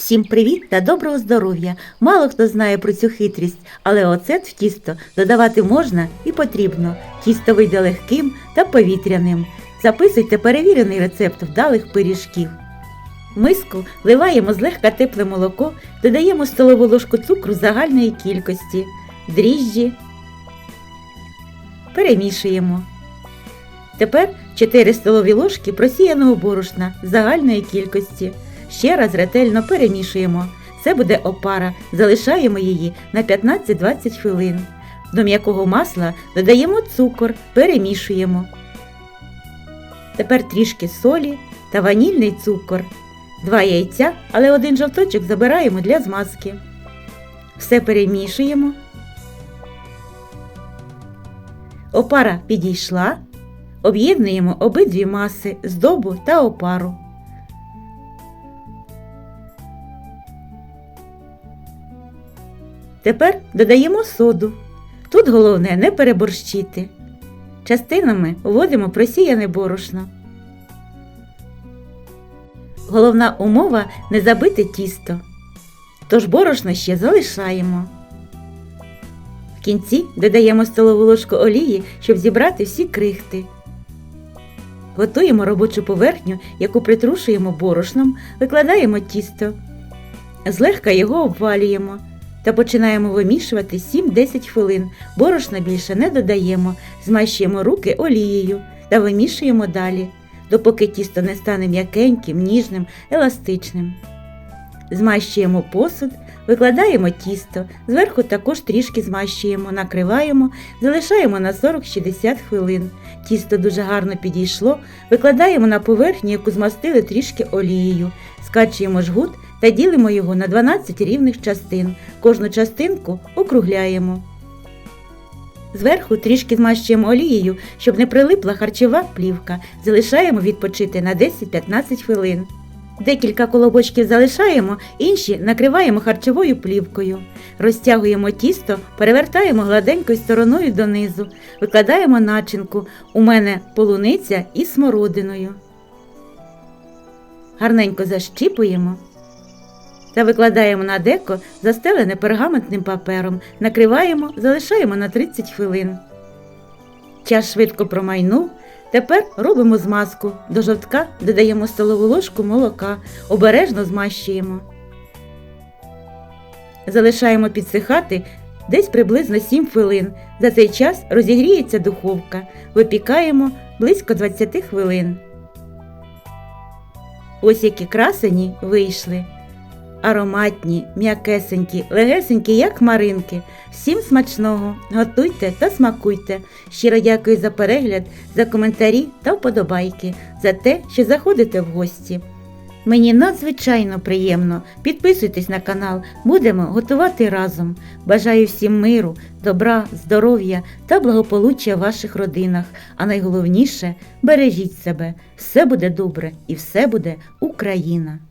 Всім привіт та доброго здоров'я! Мало хто знає про цю хитрість, але оцет в тісто додавати можна і потрібно. Тісто вийде легким та повітряним. Записуйте перевірений рецепт вдалих пиріжків. В миску вливаємо злегка тепле молоко, додаємо столову ложку цукру загальної кількості, дріжджі, перемішуємо. Тепер 4 столові ложки просіяного борошна загальної кількості. Ще раз ретельно перемішуємо. Це буде опара, залишаємо її на 15-20 хвилин. До м'якого масла додаємо цукор, перемішуємо. Тепер трішки солі та ванільний цукор. Два яйця, але один жовточок забираємо для змазки. Все перемішуємо. Опара підійшла. Об'єднуємо обидві маси здобу та опару. Тепер додаємо соду. Тут головне не переборщити. Частинами вводимо просіяне борошно. Головна умова не забити тісто. Тож борошно ще залишаємо. В кінці додаємо столову ложку олії, щоб зібрати всі крихти. Готуємо робочу поверхню, яку притрушуємо борошном, викладаємо тісто. Злегка його обвалюємо та починаємо вимішувати 7-10 хвилин. Борошна більше не додаємо, змащуємо руки олією та вимішуємо далі, допоки тісто не стане м'якеньким, ніжним, еластичним. Змащуємо посуд, викладаємо тісто, зверху також трішки змащуємо, накриваємо, залишаємо на 40-60 хвилин. Тісто дуже гарно підійшло, викладаємо на поверхню, яку змастили трішки олією, скачуємо жгут та ділимо його на 12 рівних частин. Кожну частинку округляємо. Зверху трішки змащуємо олією, щоб не прилипла харчова плівка. Залишаємо відпочити на 10-15 хвилин. Декілька колобочків залишаємо, інші накриваємо харчовою плівкою. Розтягуємо тісто, перевертаємо гладенькою стороною донизу, викладаємо начинку. У мене полуниця із смородиною. Гарненько защіпуємо та викладаємо на деко, застелене пергаментним папером, накриваємо, залишаємо на 30 хвилин. Час швидко промайнув. Тепер робимо змазку. До жовтка додаємо столову ложку молока, обережно змащуємо. Залишаємо підсихати десь приблизно 7 хвилин. За цей час розігріється духовка. Випікаємо близько 20 хвилин. Ось які красені вийшли. Ароматні, м'якесенькі, легесенькі, як хмаринки. Всім смачного! Готуйте та смакуйте. Щиро дякую за перегляд, за коментарі та вподобайки, за те, що заходите в гості. Мені надзвичайно приємно. Підписуйтесь на канал, будемо готувати разом. Бажаю всім миру, добра, здоров'я та благополуччя в ваших родинах. А найголовніше бережіть себе. Все буде добре і все буде Україна!